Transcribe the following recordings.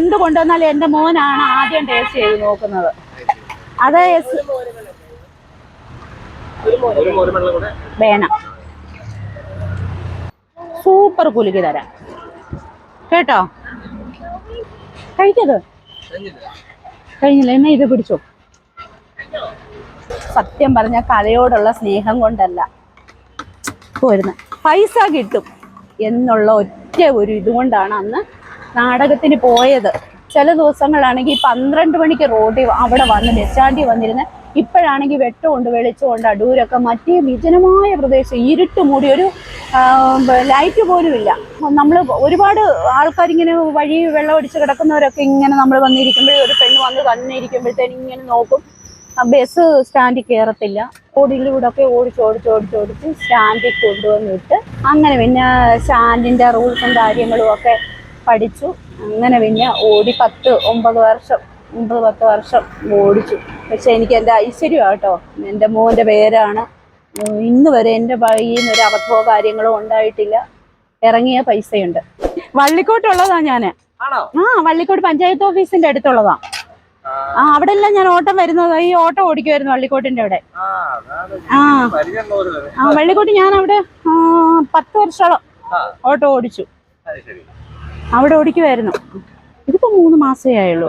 എന്ത് കൊണ്ടുവന്നാലും എന്റെ മോനാണ് ആദ്യം ടേസ്റ്റ് ചെയ്ത് നോക്കുന്നത്. അത് വേണം. സൂപ്പർ കുലുക്കി തരാം. കേട്ടോ? കഴിക്കത് കഴിഞ്ഞില്ല. എന്നാ ഇത് പിടിച്ചോ? സത്യം പറഞ്ഞ കലയോടുള്ള സ്നേഹം കൊണ്ടല്ല. പോരുന്ന. പൈസ കിട്ടും എന്നുള്ള ഒറ്റ ഒരു ഇതുകൊണ്ടാണ് അന്ന് നാടകത്തിന് പോയത്. ചില ദിവസങ്ങളാണെങ്കിൽ പന്ത്രണ്ട് മണിക്ക് റോഡിൽ അവിടെ വന്ന് ബസ് വന്നിരുന്ന് ഇപ്പോഴാണെങ്കിൽ വെട്ടമുണ്ട് വെളിച്ചമുണ്ട് അടൂരൊക്കെ മറ്റേ വിജനമായ പ്രദേശം ഇരുട്ട് മൂടി ഒരു ലൈറ്റ് പോലും ഇല്ല. നമ്മൾ ഒരുപാട് ആൾക്കാരിങ്ങനെ വഴി വെള്ളം അടിച്ച് കിടക്കുന്നവരൊക്കെ ഇങ്ങനെ നമ്മൾ വന്നിരിക്കുമ്പോഴേ ഒരു പെണ്ണ് വന്ന് തന്നിരിക്കുമ്പോഴത്തേന് ഇങ്ങനെ നോക്കും. ബസ് സ്റ്റാൻഡിൽ കയറത്തില്ല റോഡിലൂടെ ഒക്കെ ഓടിച്ച് ഓടിച്ച് ഓടിച്ച് ഓടിച്ച് സ്റ്റാൻഡിൽ കൊണ്ടുവന്നിട്ട് അങ്ങനെ പിന്നെ സ്റ്റാൻഡിന്റെ റൂൾസും കാര്യങ്ങളും ഒക്കെ പഠിച്ചു. അങ്ങനെ പിന്നെ ഓടി പത്ത് ഒമ്പത് വർഷം ഒമ്പത് പത്ത് വർഷം ഓടിച്ചു. പക്ഷെ എനിക്ക് എന്റെ ഐശ്വര്യം കേട്ടോ എന്റെ മോന്റെ പേരാണ്. ഇന്ന് വരെ എന്റെ കയ്യിൽ നിന്ന് ഒരു അബദ്ധമോ കാര്യങ്ങളോ ഉണ്ടായിട്ടില്ല. ഇറങ്ങിയ പൈസയുണ്ട്. വള്ളിക്കോട്ടുള്ളതാ ഞാൻ ആ വള്ളിക്കോട് പഞ്ചായത്ത് ഓഫീസിന്റെ അടുത്തുള്ളതാ. ആ, അവിടെ എല്ലാം ഞാൻ ഓട്ടം വരുന്നത്. ഈ ഓട്ടം ഓടിക്കുമായിരുന്നു വള്ളിക്കോട്ടിന്റെ അവിടെ. ആ, ആ. വള്ളിക്കോട്ട് ഞാൻ അവിടെ പത്ത് വർഷോളം ഓട്ടം ഓടിച്ചു. അവിടെ ഓടിക്കുമായിരുന്നു ഇതിപ്പോ മൂന്ന് മാസമേ ആയുള്ളൂ.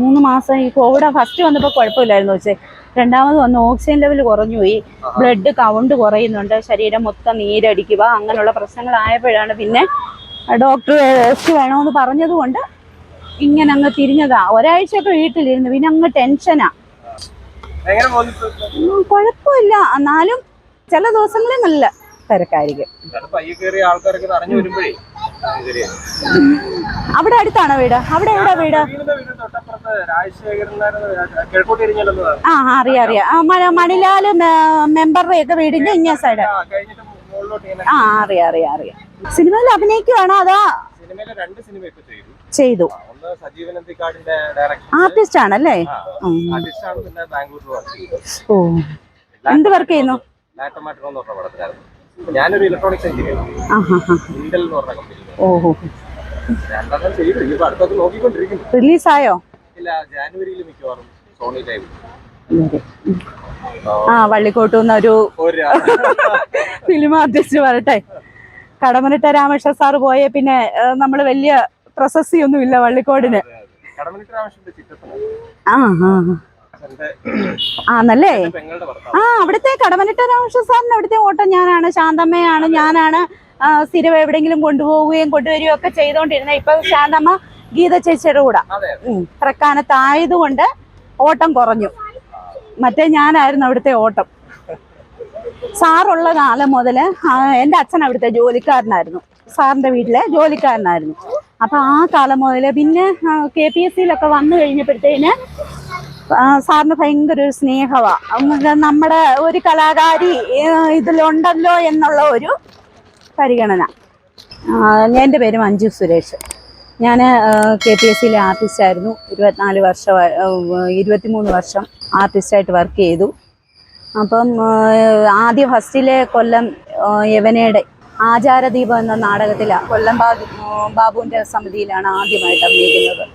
മൂന്ന് മാസം ഈ കോവിഡ് ഫസ്റ്റ് വന്നപ്പോൾ കുഴപ്പമില്ലായിരുന്നു പക്ഷേ രണ്ടാമത് വന്ന് ഓക്സിജൻ ലെവൽ കുറഞ്ഞു പോയി. ബ്ലഡ് കൗണ്ട് കുറയുന്നുണ്ട്. ശരീരം മൊത്തം നീരടിക്കുക അങ്ങനെയുള്ള പ്രശ്നങ്ങൾ ആയപ്പോഴാണ് പിന്നെ ഡോക്ടർ ടെസ്റ്റ് വേണമെന്ന് പറഞ്ഞതുകൊണ്ട് ഇങ്ങനെ അങ്ങ് തിരിഞ്ഞതാ. ഒരാഴ്ചയൊക്കെ വീട്ടിലിരുന്നു. പിന്നെ അങ്ങ് ടെൻഷനാ കുഴപ്പമില്ല. എന്നാലും ചില ദിവസങ്ങളിൽ നല്ല തിരക്കായിരിക്കും. അവിടെ അടുത്താണോ വീട്? അവിടെ എവിടെ വീട്? ആ അറിയാം അറിയാം. മണിലാൽ മെമ്പറുടെ ഒക്കെ വീടിന്റെ ഇങ്ങ സൈഡ് ആ അറിയാം അറിയാം അറിയാം. സിനിമയിൽ അഭിനയിക്കുവാണോ അതാ രണ്ട് സിനിമ ഇപ്പൊ ചെയ്തു. ആർട്ടിസ്റ്റ് ആണല്ലേ ഓ. എന്ത് വർക്ക് ചെയ്യുന്നു? ഞാനൊരു ഇലക്ട്രോണിക്സ് എഞ്ചിനീയർ ആ ഹാ. ഹാ ഇന്റൽ എന്ന് പറഞ്ഞ കമ്പനി ഓഹോ. രണ്ടെണ്ണം ചെയ്തു. ഇപ്പൊ അടുത്തൊക്കെ നോക്കിക്കൊണ്ടിരിക്കുന്നു. റിലീസായോ? ഇല്ല ജാനുവരിയിൽ മിക്കവാറും സോണി ലൈവ് ആ. വള്ളിക്കോട്ടുന്ന ഒരു ഫിലിം ആർട്ടിസ്റ്റ് വരട്ടെ. കടമനിട്ട രാമകൃഷ്ണ സാറ് പോയ പിന്നെ നമ്മൾ വലിയ പ്രശസ്തി ഒന്നും ഇല്ല വള്ളിക്കോടിന് കടമനിട്ട് രാമകൃഷ്ണന്റെ ചിത്രത്തിലാണ് ആ ആ ആന്നല്ലേ ആ അവിടുത്തെ കടമനിട്ട രാമകൃഷ്ണ സാറിന് അവിടുത്തെ ഓട്ടം ഞാനാണ് ശാന്തമ്മയാണ് ഞാനാണ് സ്ഥിരം എവിടെങ്കിലും കൊണ്ടുപോവുകയും കൊണ്ടുവരികയും ഒക്കെ ചെയ്തുകൊണ്ടിരുന്നത് ഇപ്പൊ ശാന്തമ്മ ഗീത ചേച്ചിയുടെ കൂടെ. പ്രക്കാനത്തായതുകൊണ്ട് ഓട്ടം കുറഞ്ഞു. മറ്റേ ഞാനായിരുന്നു അവിടുത്തെ ഓട്ടം. സാറുള്ള കാലം മുതൽ എന്റെ അച്ഛൻ അവിടുത്തെ ജോലിക്കാരനായിരുന്നു. സാറിന്റെ വീട്ടിലെ ജോലിക്കാരനായിരുന്നു. അപ്പൊ ആ കാലം മുതൽ പിന്നെ കെ പി എസ് സിയിലൊക്കെ വന്നു കഴിഞ്ഞപ്പോഴത്തേന് സാറിന് ഭയങ്കര ഒരു സ്നേഹമാണ് നമ്മുടെ ഒരു കലാകാരി ഇതിലുണ്ടല്ലോ എന്നുള്ള ഒരു പരിഗണന. എന്റെ പേര് മഞ്ജു സുരേഷ്. ഞാൻ കെ പി എസ് സിയിലെ ആർട്ടിസ്റ്റായിരുന്നു. ഇരുപത്തിനാല് വർഷം ഇരുപത്തിമൂന്ന് വർഷം ആർട്ടിസ്റ്റായിട്ട് വർക്ക് ചെയ്തു. അപ്പം ആദ്യ ഫസ്റ്റിലെ കൊല്ലം യവനയുടെ ആചാരദീപം എന്ന നാടകത്തിലാണ് കൊല്ലം ബാബു ബാബുവിന്റെ സമിതിയിലാണ് ആദ്യമായിട്ട് അഭിനയിക്കുന്നത്.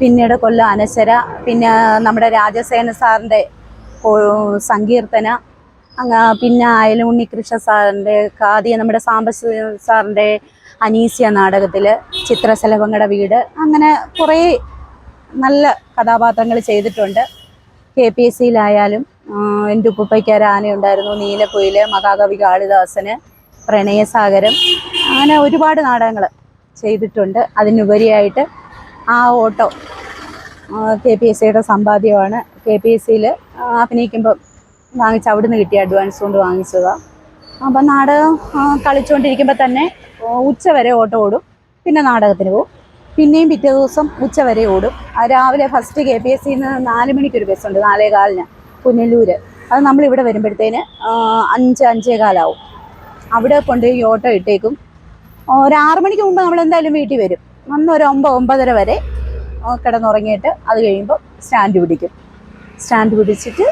പിന്നീട് കൊല്ലം അനശ്വര പിന്നെ നമ്മുടെ രാജസേന സാറിന്റെ സങ്കീർത്തന അങ്ങ് പിന്നെ അയലുണ്ണി കൃഷ്ണ സാറിന്റെ കാതിയ നമ്മുടെ സാമ്പ സാറിന്റെ അനീസ്യ നാടകത്തിൽ ചിത്രശലഭങ്ങളുടെ വീട് അങ്ങനെ കുറേ നല്ല കഥാപാത്രങ്ങൾ ചെയ്തിട്ടുണ്ട്. കെ പി എസ് സിയിലായാലും എന്റെ ഉപ്പുപ്പയ്ക്കാർ ആനയുണ്ടായിരുന്നു നീലക്കുയിൽ മഹാകവി കാളിദാസന് പ്രണയസാഗരം അങ്ങനെ ഒരുപാട് നാടകങ്ങൾ ചെയ്തിട്ടുണ്ട്. അതിനുപരിയായിട്ട് ആ ഓട്ടോ കെ പി എസ് സിയുടെ സമ്പാദ്യമാണ്. കെ പി എസ് സിയിൽ അഭിനയിക്കുമ്പോൾ വാങ്ങിച്ച അവിടുന്ന് കിട്ടിയ അഡ്വാൻസ് കൊണ്ട് വാങ്ങിച്ചതാണ് അപ്പം നാടകം കളിച്ചുകൊണ്ടിരിക്കുമ്പോൾ തന്നെ ഉച്ച വരെ ഓട്ടോ ഓടും. പിന്നെ നാടകത്തിന് പോകും പിന്നെയും പിറ്റേ ദിവസം ഉച്ച വരെ ഓടും. രാവിലെ ഫസ്റ്റ് കെ പി എസ് സിന്ന് നാല് മണിക്കൊരു ബസ്സുണ്ട് നാലേ കാലിന് പുനലൂർ അത് നമ്മളിവിടെ വരുമ്പോഴത്തേന് അഞ്ച് അഞ്ചേ കാലാവും. അവിടെ കൊണ്ടുപോയി ഓട്ടോ ഇട്ടേക്കും. ഒരു ആറു മണിക്ക് മുമ്പ് നമ്മൾ എന്തായാലും വീട്ടിൽ വരും. വന്ന് ഒരു ഒമ്പത് ഒമ്പതര വരെ കിടന്നുറങ്ങിയിട്ട് അത് കഴിയുമ്പോൾ സ്റ്റാൻഡ് പിടിക്കും. സ്റ്റാൻഡ് പിടിച്ചിട്ട്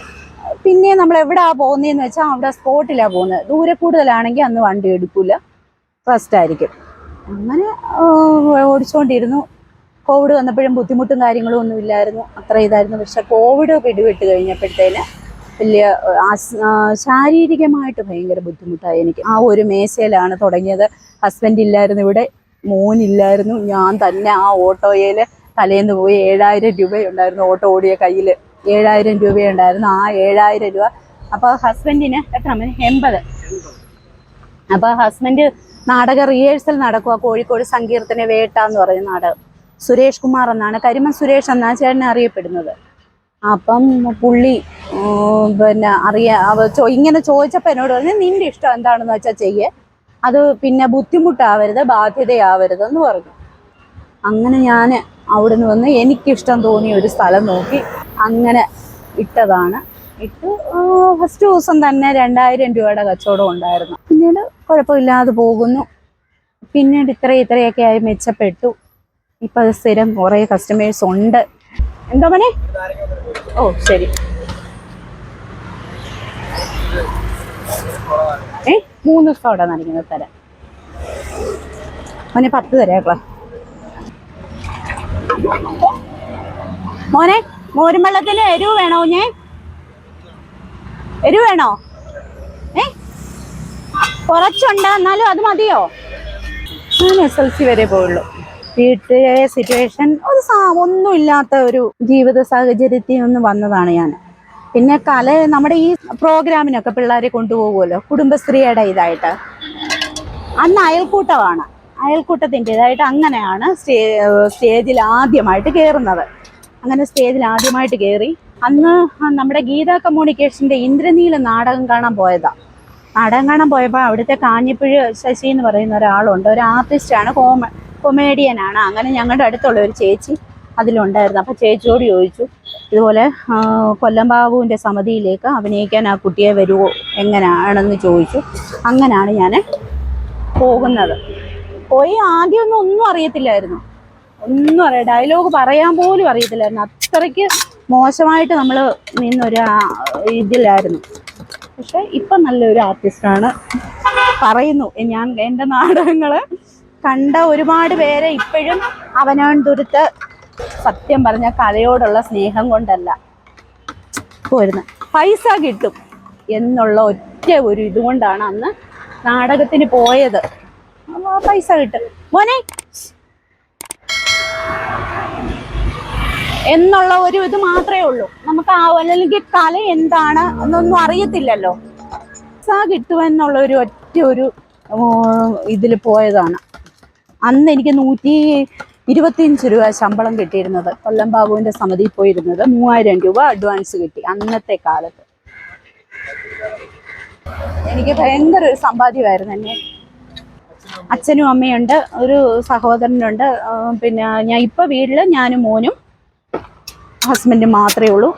പിന്നെ നമ്മൾ എവിടെയാ പോകുന്നതെന്ന് വെച്ചാൽ അവിടെ സ്പോട്ടിലാണ് പോകുന്നത്. ദൂരെ കൂടുതലാണെങ്കിൽ അന്ന് വണ്ടി എടുക്കില്ല റെസ്റ്റ് ആയിരിക്കും. അങ്ങനെ ഓടിച്ചുകൊണ്ടിരുന്നു കോവിഡ് വന്നപ്പോഴും ബുദ്ധിമുട്ടും കാര്യങ്ങളും ഒന്നും ഇല്ലായിരുന്നു. അത്ര ഇതായിരുന്നു. പക്ഷെ കോവിഡ് പിടിവിട്ട് കഴിഞ്ഞപ്പോഴത്തേന് വലിയ ശാരീരികമായിട്ട് ഭയങ്കര ബുദ്ധിമുട്ടായി എനിക്ക്. ആ ഒരു മേശയിലാണ് തുടങ്ങിയത്. ഹസ്ബൻഡ് ഇല്ലായിരുന്നു ഇവിടെ. മോനില്ലായിരുന്നു. ഞാൻ തന്നെ ആ ഓട്ടോയിൽ തലേന്ന് പോയി ഏഴായിരം രൂപയുണ്ടായിരുന്നു ഓട്ടോ ഓടിയ കയ്യിൽ ഏഴായിരം രൂപയുണ്ടായിരുന്നു. ആ ഏഴായിരം രൂപ. അപ്പോൾ ഹസ്ബൻഡിന് എത്ര മണി എൺപത്. അപ്പോൾ ഹസ്ബൻഡ് നാടക റിഹേഴ്സൽ നടക്കുക കോഴിക്കോട് സങ്കീർത്തന വേട്ട എന്ന് പറയുന്ന നാടകം. സുരേഷ് കുമാർ എന്നാണ് കരിമൻ സുരേഷ് എന്നാണ് ചേട്ടനെ അറിയപ്പെടുന്നത്. അപ്പം പുള്ളി പിന്നെ അറിയാ ഇങ്ങനെ ചോദിച്ചപ്പോൾ എന്നോട് പറഞ്ഞു നിന്റെ ഇഷ്ടം എന്താണെന്ന് വെച്ചാൽ ചെയ്യേ. അത് പിന്നെ ബുദ്ധിമുട്ടാവരുത് ബാധ്യതയാവരുത് എന്ന് പറഞ്ഞു. അങ്ങനെ ഞാൻ അവിടുന്ന് വന്ന് എനിക്കിഷ്ടം തോന്നിയ ഒരു സ്ഥലം നോക്കി അങ്ങനെ ഇട്ടതാണ്. ഇട്ട് ഫസ്റ്റ് ദിവസം തന്നെ രണ്ടായിരം രൂപയുടെ കച്ചവടം ഉണ്ടായിരുന്നു. പിന്നീട് കുഴപ്പമില്ലാതെ പോകുന്നു. പിന്നീട് ഇത്ര ഇത്രയൊക്കെ ആയി മെച്ചപ്പെട്ടു. ഇപ്പം അത് സ്ഥിരം കുറേ കസ്റ്റമേഴ്സ് ഉണ്ട്. എന്താ മനെ? ഓ ശരി. മൂന്ന് സോഡ നനയ്ക്കുന്നത് തരാം മോനെ പത്ത് തരാം മോനെ മോരും വെള്ളത്തിന് എരിവ് വേണോ ഞാൻ എരിവ് വേണോ? ഏ? കുറച്ചുണ്ട് എന്നാലും അത് മതിയോ? ഞാൻ എസ് എൽ സി വരെ പോയുള്ളൂ വീട്ടിലെ സിറ്റുവേഷൻ ഒരു ഒന്നുമില്ലാത്ത ഒരു ജീവിത സാഹചര്യത്തിൽ നിന്ന് വന്നതാണ് ഞാൻ. പിന്നെ കല നമ്മുടെ ഈ പ്രോഗ്രാമിനൊക്കെ പിള്ളേരെ കൊണ്ടുപോകുമല്ലോ കുടുംബശ്രീയുടെ ഇതായിട്ട്. അന്ന് അയൽക്കൂട്ടമാണ്. അയൽക്കൂട്ടത്തിന്റെതായിട്ട് അങ്ങനെയാണ് സ്റ്റേ സ്റ്റേജിൽ ആദ്യമായിട്ട് കയറുന്നത്. അങ്ങനെ സ്റ്റേജിൽ ആദ്യമായിട്ട് കയറി അന്ന് നമ്മുടെ ഗീത കമ്മ്യൂണിക്കേഷന്റെ ഇന്ദ്രനീല നാടകം കാണാൻ പോയതാണ് നാടകം കാണാൻ പോയപ്പോൾ അവിടുത്തെ കാഞ്ഞിപ്പുഴ ശശി എന്ന് പറയുന്ന ഒരാളുണ്ട്. ഒരു ആർട്ടിസ്റ്റാണ് കോമ കൊമേഡിയനാണ്. അങ്ങനെ ഞങ്ങളുടെ അടുത്തുള്ള ഒരു ചേച്ചി അതിലുണ്ടായിരുന്നു. അപ്പോൾ ചേച്ചിയോട് ചോദിച്ചു ഇതുപോലെ കൊല്ലം ബാബുവിന്റെ സമിതിയിലേക്ക് അഭിനയിക്കാൻ ആ കുട്ടിയെ വരുമോ എങ്ങനെയാണെന്ന് ചോദിച്ചു. അങ്ങനെയാണ് ഞാൻ പോകുന്നത്. പോയി ആദ്യമൊന്നും ഒന്നും അറിയത്തില്ലായിരുന്നു. ഒന്നും അറിയാം ഡയലോഗ് പറയാൻ പോലും അറിയത്തില്ലായിരുന്നു. അത്രയ്ക്ക് മോശമായിട്ട് നമ്മൾ നിന്നൊരു ഇതിലായിരുന്നു. പക്ഷെ ഇപ്പം നല്ലൊരു ആർട്ടിസ്റ്റാണ്. പറയുന്നു ഞാൻ എന്റെ നാടകങ്ങൾ കണ്ട ഒരുപാട് പേരെ ഇപ്പോഴും അവനവൻ ദുരിത്ത് സത്യം പറഞ്ഞ കലയോടുള്ള സ്നേഹം കൊണ്ടല്ല. പോരുന്ന. പൈസ കിട്ടും എന്നുള്ള ഒറ്റ ഒരു ഇതുകൊണ്ടാണ് അന്ന് നാടകത്തിന് പോയത്. പൈസ കിട്ടും. മോനെ. എന്നുള്ള ഒരു ഇത് മാത്രമേ ഉള്ളൂ. നമുക്ക് അല്ലെങ്കിൽ കല എന്താണ് എന്നൊന്നും അറിയത്തില്ലല്ലോ. പൈസ കിട്ടുമെന്നുള്ള ഒരു ഒറ്റ ഒരു ഇതിൽ പോയതാണ്. അന്ന് എനിക്ക് നൂറ്റി ഇരുപത്തിയഞ്ച് രൂപ ശമ്പളം കിട്ടിയിരുന്നത്. കൊല്ലം ബാബുവിന്റെ സമിതിയിൽ പോയിരുന്നത് മൂവായിരം രൂപ അഡ്വാൻസ് കിട്ടി അന്നത്തെ കാലത്ത്. എനിക്ക് ഭയങ്കര ഒരു സമ്പാദ്യമായിരുന്നു എന്നെ. അച്ഛനും അമ്മയുണ്ട് ഒരു സഹോദരനുണ്ട്. പിന്നെ ഞാൻ ഇപ്പൊ വീട്ടിൽ ഞാനും മോനും ഹസ്ബൻഡും മാത്രമേ ഉള്ളൂ.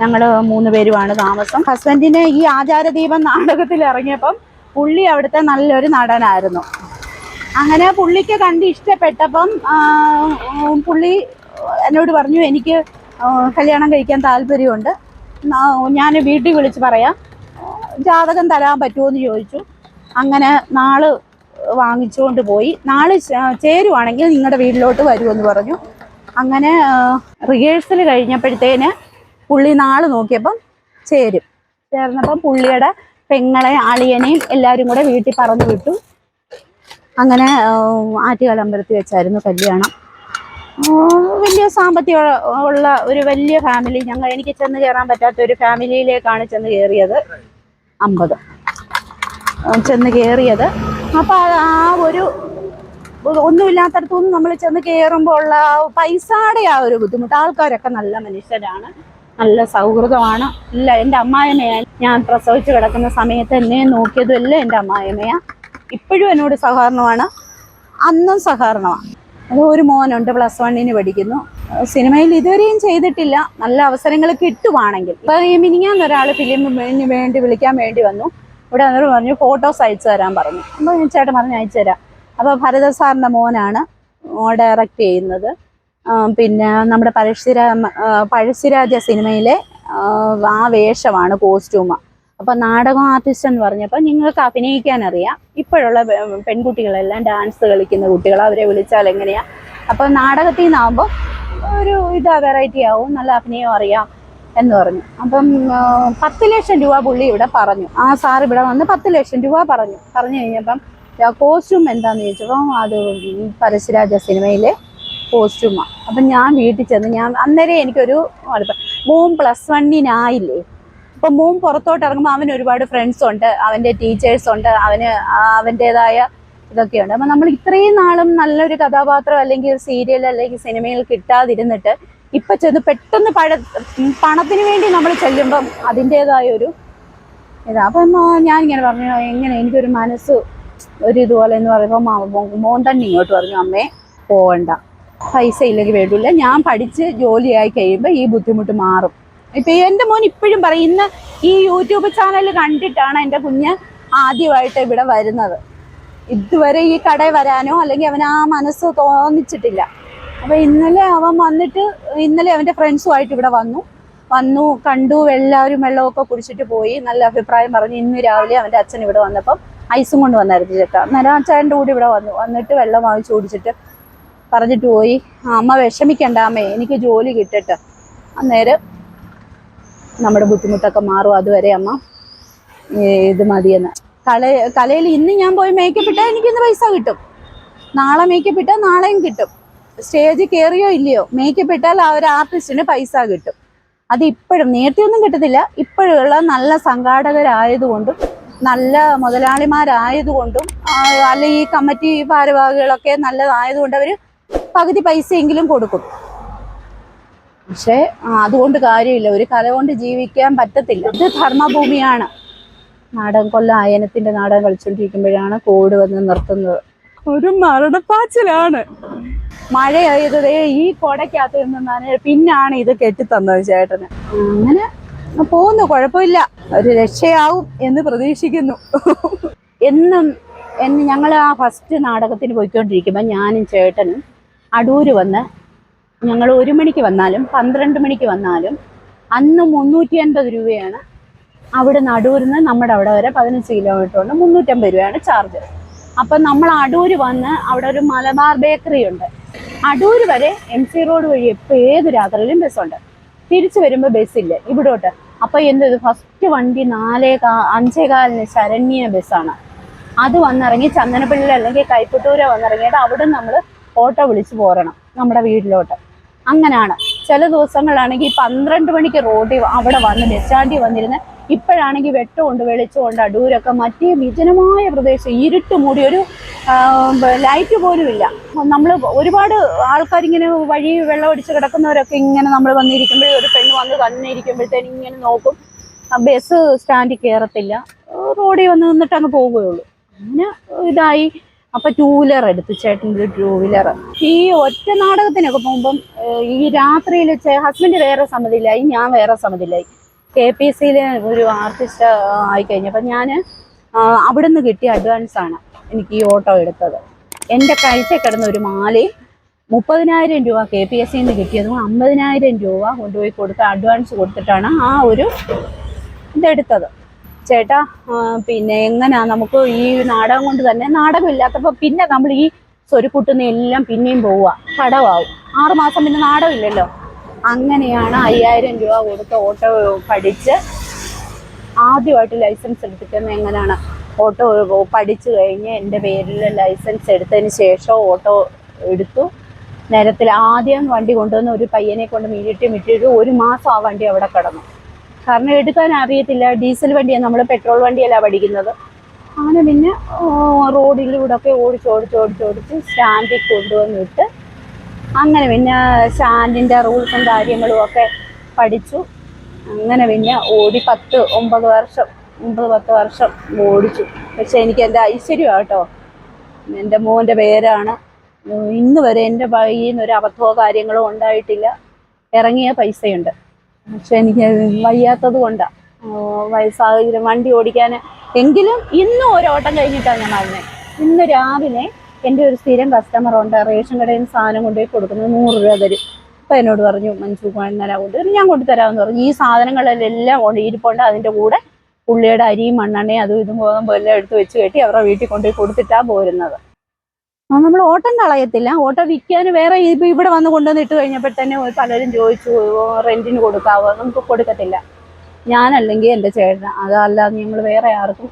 ഞങ്ങൾ മൂന്ന് പേരുമാണ് താമസം. ഹസ്ബൻഡിന് ഈ ആചാരദീപം നാടകത്തിൽ ഇറങ്ങിയപ്പം പുള്ളി അവിടുത്തെ നല്ലൊരു നടനായിരുന്നു. അങ്ങനെ പുള്ളിക്ക് കണ്ട് ഇഷ്ടപ്പെട്ടപ്പം പുള്ളി എന്നോട് പറഞ്ഞു എനിക്ക് കല്യാണം കഴിക്കാൻ താല്പര്യമുണ്ട്. ഞാൻ വീട്ടിൽ വിളിച്ച് പറയാം. ജാതകം തരാൻ പറ്റുമോ എന്ന് ചോദിച്ചു. അങ്ങനെ നാൾ വാങ്ങിച്ചുകൊണ്ട് പോയി. നാൾ ചേരുവാണെങ്കിൽ നിങ്ങളുടെ വീട്ടിലോട്ട് വരുമെന്ന് പറഞ്ഞു. അങ്ങനെ റിഹേഴ്സൽ കഴിഞ്ഞപ്പോഴത്തേന് പുള്ളി നാൾ നോക്കിയപ്പം ചേരും. ചേർന്നപ്പം പുള്ളിയുടെ പെങ്ങളെ അളിയനെയും എല്ലാവരും കൂടെ വീട്ടിൽ പറഞ്ഞു വിട്ടു. അങ്ങനെ ആറ്റുകാല അമ്പലത്തിൽ വെച്ചായിരുന്നു കല്യാണം. വലിയ സാമ്പത്തിക ഉള്ള ഒരു വലിയ ഫാമിലി ഞങ്ങൾ എനിക്ക് ചെന്ന് കയറാൻ പറ്റാത്ത ഒരു ഫാമിലിയിലേക്കാണ് ചെന്ന് കയറിയത് അമ്പത്. ചെന്ന് കയറിയത് അപ്പോൾ ആ ഒരു ഒന്നുമില്ലാത്തടത്തുനിന്ന് നമ്മൾ ചെന്ന് കയറുമ്പോൾ ഉള്ള പൈസയുടെ ആ ഒരു ബുദ്ധിമുട്ട്. ആൾക്കാരൊക്കെ നല്ല മനുഷ്യരാണ് നല്ല സൗഹൃദമാണ്. ഇല്ല എന്റെ അമ്മായിമ്മയാണ് ഞാൻ പ്രസവിച്ച് കിടക്കുന്ന സമയത്ത് എന്നെ നോക്കിയതും എല്ലാം എന്റെ അമ്മായിമ്മയാണ് ഇപ്പോഴും എന്നോട് സഹകരണമാണ്. അന്നും സഹകരണമാണ്. ഒരു മോനുണ്ട് പ്ലസ് വണ്ണിന് പഠിക്കുന്നു. സിനിമയിൽ ഇതുവരെയും ചെയ്തിട്ടില്ല. നല്ല അവസരങ്ങൾ കിട്ടുവാണെങ്കിൽ. ഇപ്പൊ ഈ മിനിങ്ങാന്ന് ഒരാൾ ഫിലിമിന് വേണ്ടി വിളിക്കാൻ വേണ്ടി വന്നു. ഇവിടെ എന്നോട് പറഞ്ഞു ഫോട്ടോസ് അയച്ചു തരാൻ പറഞ്ഞു. അപ്പോൾ ഞാൻ ചേട്ടൻ പറഞ്ഞു അയച്ചു തരാം. അപ്പോൾ ഭരത സാറിന്റെ മോനാണ് ഡയറക്റ്റ് ചെയ്യുന്നത്. പിന്നെ നമ്മുടെ പഴശ്ശിരാ പഴശ്ശിരാജ സിനിമയിലെ ആ വേഷമാണ് കോസ്റ്റ്യൂമ്. അപ്പൊ നാടകം ആർട്ടിസ്റ്റ് എന്ന് പറഞ്ഞപ്പോൾ നിങ്ങൾക്ക് അഭിനയിക്കാൻ അറിയാം ഇപ്പോഴുള്ള പെൺകുട്ടികളെല്ലാം ഡാൻസ് കളിക്കുന്ന കുട്ടികൾ അവരെ വിളിച്ചാൽ എങ്ങനെയാ? അപ്പൊ നാടകത്തിൽ നിന്നാകുമ്പോൾ ഒരു ഇതാ വെറൈറ്റി ആവും നല്ല അഭിനയം അറിയാം എന്ന് പറഞ്ഞു. അപ്പം പത്ത് ലക്ഷം രൂപ പുള്ളി ഇവിടെ പറഞ്ഞു. ആ സാർ ഇവിടെ വന്ന് പത്ത് ലക്ഷം രൂപ പറഞ്ഞു. പറഞ്ഞു കഴിഞ്ഞപ്പം കോസ്റ്റ്യൂം എന്താന്ന് ചോദിച്ചപ്പോൾ അത് പരശുരാജ സിനിമയിലെ കോസ്റ്റ്യൂമാണ് അപ്പം ഞാൻ വീട്ടിൽ ചെന്ന് ഞാൻ അന്നേരം എനിക്കൊരു മോൻ പ്ലസ് വണ്ണിനായില്ലേ? അപ്പം മോൻ പുറത്തോട്ട് ഇറങ്ങുമ്പോൾ അവന് ഒരുപാട് ഫ്രണ്ട്സ് ഉണ്ട് അവന്റെ ടീച്ചേഴ്സ് ഉണ്ട് അവന് അവന്റെതായ ഇതൊക്കെയുണ്ട്. അപ്പം നമ്മൾ ഇത്രയും നാളും നല്ലൊരു കഥാപാത്രം അല്ലെങ്കിൽ സീരിയൽ അല്ലെങ്കിൽ സിനിമയിൽ കിട്ടാതിരുന്നിട്ട് ഇപ്പൊ ചെന്ന് പെട്ടെന്ന് പഴ പണത്തിന് വേണ്ടി നമ്മൾ ചെല്ലുമ്പം അതിന്റെതായ ഒരു ഇതാ. അപ്പം ഞാൻ ഇങ്ങനെ പറഞ്ഞു എങ്ങനെ എനിക്കൊരു മനസ്സ് ഒരു ഇതുപോലെ എന്ന് പറയുമ്പോൾ മോൻ തന്നെ ഇങ്ങോട്ട് പറഞ്ഞു അമ്മേ പോകണ്ട പൈസ ഇല്ലെങ്കിൽ വേണ്ടില്ല. ഞാൻ പഠിച്ച് ജോലിയായി കഴിയുമ്പോൾ ഈ ബുദ്ധിമുട്ട് മാറും. ഇപ്പൊ എന്റെ മോൻ ഇപ്പോഴും പറയും ഇന്ന് ഈ യൂട്യൂബ് ചാനൽ കണ്ടിട്ടാണ് എന്റെ കുഞ്ഞ് ആദ്യമായിട്ട് ഇവിടെ വരുന്നത്. ഇതുവരെ ഈ കടയിൽ വരാനോ അല്ലെങ്കിൽ അവൻ ആ മനസ്സ് തോന്നിച്ചിട്ടില്ല. അപ്പൊ ഇന്നലെ അവൻ വന്നിട്ട് ഇന്നലെ അവന്റെ ഫ്രണ്ട്സുമായിട്ട് ഇവിടെ വന്നു. വന്നു കണ്ടു എല്ലാവരും വെള്ളമൊക്കെ കുടിച്ചിട്ട് പോയി. നല്ല അഭിപ്രായം പറഞ്ഞു. ഇന്ന് രാവിലെ അവന്റെ അച്ഛൻ ഇവിടെ വന്നപ്പം ഐസും കൊണ്ട് വന്നായിരുന്നു ചേട്ടാ. അന്നേരം അച്ഛന്റെ കൂടെ ഇവിടെ വന്നു. വന്നിട്ട് വെള്ളം വാങ്ങിച്ചു കുടിച്ചിട്ട് പറഞ്ഞിട്ട് പോയി. "ആ, അമ്മ വിഷമിക്കണ്ട അമ്മേ. എനിക്ക് ജോലി കിട്ടട്ടെ. അന്നേരം നമ്മുടെ ബുദ്ധിമുട്ടൊക്കെ മാറും അതുവരെ അമ്മ. ഇത് മതിയെന്ന്. കല കലയിൽ ഇന്ന് ഞാൻ പോയി മേക്കപ്പ് ഇട്ടാൽ എനിക്ക് ഇന്ന് പൈസ കിട്ടും. നാളെ മേക്കപ്പ് ഇട്ടാൽ നാളെയും കിട്ടും. സ്റ്റേജ് കയറിയോ ഇല്ലയോ മേക്കപ്പ് ഇട്ടാൽ ആ ഒരു ആർട്ടിസ്റ്റിന് പൈസ കിട്ടും. അത് ഇപ്പോഴും നേരത്തെ ഒന്നും കിട്ടത്തില്ല ഇപ്പോഴുള്ള നല്ല സംഘാടകരായതുകൊണ്ടും നല്ല മുതലാളിമാരായതുകൊണ്ടും അല്ല ഈ കമ്മിറ്റി ഭാരവാഹികളൊക്കെ നല്ലതായതുകൊണ്ട് അവർ പകുതി പൈസയെങ്കിലും കൊടുക്കും. പക്ഷേ അതുകൊണ്ട് കാര്യമില്ല. ഒരു കല കൊണ്ട് ജീവിക്കാൻ പറ്റത്തില്ല. ഇത് ധർമ്മഭൂമിയാണ്. നാടകം കൊല്ലം അയനത്തിന്റെ നാടകം കളിച്ചുകൊണ്ടിരിക്കുമ്പോഴാണ് കോവിഡ് വന്ന് നിർത്തുന്നത്. ഒരു മരണപ്പാച്ചിലാണ്. മഴയായത് ഈ കൊടക്കകത്ത് നിന്നാണ് പിന്നാണ് ഇത് കെട്ടിത്തന്നത് ചേട്ടന്. അങ്ങനെ പോകുന്നു. കുഴപ്പമില്ല. ഒരു രക്ഷയാവും എന്ന് പ്രതീക്ഷിക്കുന്നു. എന്നും എന്ന് ഞങ്ങൾ ആ ഫസ്റ്റ് നാടകത്തിന് പോയിക്കൊണ്ടിരിക്കുമ്പോൾ ഞാനും ചേട്ടനും അടൂര് വന്ന് ഞങ്ങൾ ഒരു മണിക്ക് വന്നാലും പന്ത്രണ്ട് മണിക്ക് വന്നാലും അന്ന് മുന്നൂറ്റി അൻപത് രൂപയാണ് അവിടെ നടൂരിന്ന് നമ്മുടെ അവിടെ വരെ പതിനഞ്ച് കിലോമീറ്റർ ഉണ്ട് മുന്നൂറ്റമ്പത് രൂപയാണ് ചാർജ് അപ്പം നമ്മൾ അടൂര് വന്ന് അവിടെ ഒരു മലബാർ ബേക്കറി ഉണ്ട്. അടൂര് വരെ എം സി റോഡ് വഴി ഇപ്പോൾ ഏത് രാത്രിയിലും ബസ്സുണ്ട് തിരിച്ചു വരുമ്പോൾ ബസ്സില്ല ഇവിടോട്ട്. അപ്പോൾ എന്തത് ഫസ്റ്റ് വണ്ടി നാലേ കാ അഞ്ചേ കാലിന് ശരണ്യ ബസ്സാണ് അത് വന്നിറങ്ങി ചന്ദനപ്പള്ളി അല്ലെങ്കിൽ കൈപ്പട്ടൂര വന്നിറങ്ങിയിട്ട് അവിടെ നമ്മൾ ഓട്ടോ വിളിച്ച് പോരണം. നമ്മുടെ വീട്ടിലോട്ട്. അങ്ങനെയാണ് ചില ദിവസങ്ങളാണെങ്കിൽ പന്ത്രണ്ട് മണിക്ക് റോഡിൽ അവിടെ വന്ന് ബസ് വന്നിരുന്ന് ഇപ്പോഴാണെങ്കിൽ വെട്ടമുണ്ട് വെളിച്ചമുണ്ട് അടൂരൊക്കെ മറ്റേ വിജനമായ പ്രദേശം ഇരുട്ട് മൂടി ഒരു ലൈറ്റ് പോലും ഇല്ല. നമ്മൾ ഒരുപാട് ആൾക്കാരിങ്ങനെ വഴി വെള്ളം അടിച്ച് കിടക്കുന്നവരൊക്കെ ഇങ്ങനെ നമ്മൾ വന്നിരിക്കുമ്പോഴേ ഒരു പെണ്ണ് വന്ന് തന്നെ ഇരിക്കുമ്പോഴത്തേനും ഇങ്ങനെ നോക്കും. ബസ് സ്റ്റാൻഡിൽ കയറത്തില്ല. റോഡിൽ വന്ന് നിന്നിട്ട് അങ്ങ് പോവുകയുള്ളൂ അങ്ങനെ ഇതായി. അപ്പൊ ടൂ വീലർ എടുത്തു ചേട്ടന്റെ ടൂ വീലർ ഈ ഒറ്റ നാടകത്തിനൊക്കെ പോകുമ്പം ഈ രാത്രിയിൽ ഹസ്ബൻഡ് വേറെ സമ്മതിയിലായി ഞാൻ വേറെ സമ്മതിയിലായി. കെ പി സിയിലെ ഒരു ആർട്ടിസ്റ്റ് ആയിക്കഴിഞ്ഞപ്പോൾ ഞാൻ അവിടെ നിന്ന് കിട്ടിയ അഡ്വാൻസ് ആണ് എനിക്ക് ഈ ഓട്ടോ എടുത്തത്. എന്റെ കഴിച്ച കിടന്ന ഒരു മാലയും മുപ്പതിനായിരം രൂപ കെ പി എസ് സിന്ന് കിട്ടിയതും. അമ്പതിനായിരം രൂപ കൊണ്ടുപോയി കൊടുത്ത് അഡ്വാൻസ് കൊടുത്തിട്ടാണ് ആ ഒരു ഇതെടുത്തത്. ചേട്ടാ പിന്നെ എങ്ങനെയാ നമുക്ക് ഈ നാടകം കൊണ്ട് തന്നെ നാടകം ഇല്ലാത്തപ്പോൾ പിന്നെ നമ്മൾ ഈ സ്വരുക്കൂട്ടുന്ന എല്ലാം പിന്നെയും പോവുക. കടവാവും ആറുമാസം പിന്നെ നാടകം ഇല്ലല്ലോ അങ്ങനെയാണ് അയ്യായിരം രൂപ കൊടുത്ത് ഓട്ടോ പഠിച്ച് ആദ്യമായിട്ട് ലൈസൻസ് എടുത്തിട്ട് എങ്ങനെയാണ് ഓട്ടോ പഠിച്ചു കഴിഞ്ഞ് എന്റെ പേരിൽ ലൈസൻസ് എടുത്തതിന് ശേഷം ഓട്ടോ എടുത്തു. നേരത്തിൽ ആദ്യം വണ്ടി കൊണ്ടുവന്ന് ഒരു പയ്യനെ കൊണ്ട് മീനിട്ട് മിറ്റിട്ട് ഒരു മാസം ആ വണ്ടി അവിടെ കിടന്നു. കാരണം എടുക്കാൻ അറിയത്തില്ല. ഡീസൽ വണ്ടിയാണ് നമ്മൾ പെട്രോൾ വണ്ടിയല്ല പഠിക്കുന്നത്. അങ്ങനെ പിന്നെ റോഡിലൂടെ ഒക്കെ ഓടിച്ച് ഓടിച്ച് ഓടിച്ച് ഓടിച്ച് സ്റ്റാൻഡിൽ കൊണ്ടുവന്നിട്ട് അങ്ങനെ പിന്നെ സ്റ്റാൻഡിന്റെ റൂൾസും കാര്യങ്ങളും ഒക്കെ പഠിച്ചു. അങ്ങനെ പിന്നെ ഓടി പത്ത് ഒമ്പത് വർഷം ഒമ്പത് പത്ത് വർഷം ഓടിച്ചു. പക്ഷെ എനിക്ക് എന്റെ ഐശ്വര്യമാണ് കേട്ടോ. എന്റെ മോന്റെ പേരാണ്. ഇന്ന് വരെ എന്റെ കയ്യിൽ ഒരു അബദ്ധമോ കാര്യങ്ങളോ ഉണ്ടായിട്ടില്ല. ഇറങ്ങിയ പൈസയുണ്ട്. പക്ഷെ എനിക്ക് വയ്യാത്തത് കൊണ്ടാണ് സാഹചര്യം വണ്ടി ഓടിക്കാൻ. എങ്കിലും ഇന്നും ഒരു ഓട്ടം കഴിഞ്ഞിട്ടാണ് ഞാൻ മരുന്നേ ഇന്ന് രാവിലെ എന്റെ ഒരു സ്ഥിരം കസ്റ്റമർ ഉണ്ട്. റേഷൻ കടയിൽ നിന്ന് സാധനം കൊണ്ടുപോയി കൊടുക്കുന്നത് നൂറ് രൂപ തരും. അപ്പം എന്നോട് പറഞ്ഞു മഞ്ജു ഇന്നലെ കൊണ്ടുവരും ഞാൻ കൊണ്ടുതരാമെന്ന് പറഞ്ഞു. ഈ സാധനങ്ങളെല്ലാം കൊണ്ട് അതിന്റെ കൂടെ പുള്ളിയുടെ അരിയും മണ്ണെണ്ണയും അതും ഇതും ഗോതമ്പും എല്ലാം എടുത്ത് വെച്ച് കെട്ടി അവരുടെ വീട്ടിൽ കൊണ്ടുപോയി കൊടുത്തിട്ടാണ് പോരുന്നത്. നമ്മൾ ഓട്ടം കളയത്തില്ല. ഓട്ടം വിൽക്കാൻ വേറെ ഇപ്പൊ ഇവിടെ വന്ന് കൊണ്ടുവന്ന് ഇട്ട് കഴിഞ്ഞപ്പോൾ തന്നെ പലരും ചോദിച്ചു "ഓ, റെന്റിന് കൊടുക്കാവോ? നമുക്ക് കൊടുക്കത്തില്ല. ഞാനല്ലെങ്കിൽ എന്റെ ചേട്ടൻ അതല്ലാതെ ഞങ്ങൾ വേറെ ആർക്കും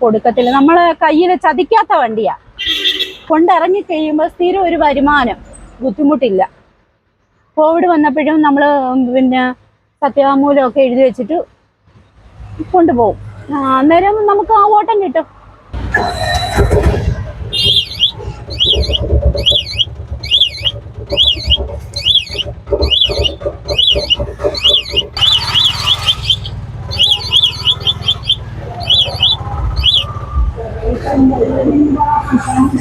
കൊടുക്കത്തില്ല. നമ്മൾ കയ്യിൽ ചതിക്കാത്ത വണ്ടിയാ. കൊണ്ടിറങ്ങി കഴിയുമ്പോൾ സ്ഥിരം ഒരു വരുമാനം. ബുദ്ധിമുട്ടില്ല. കോവിഡ് വന്നപ്പോഴും നമ്മൾ പിന്നെ സത്യവാങ്മൂലമൊക്കെ എഴുതി വെച്ചിട്ട് കൊണ്ടുപോകും. അന്നേരം നമുക്ക് ആ ഓട്ടം കിട്ടും. いただきます。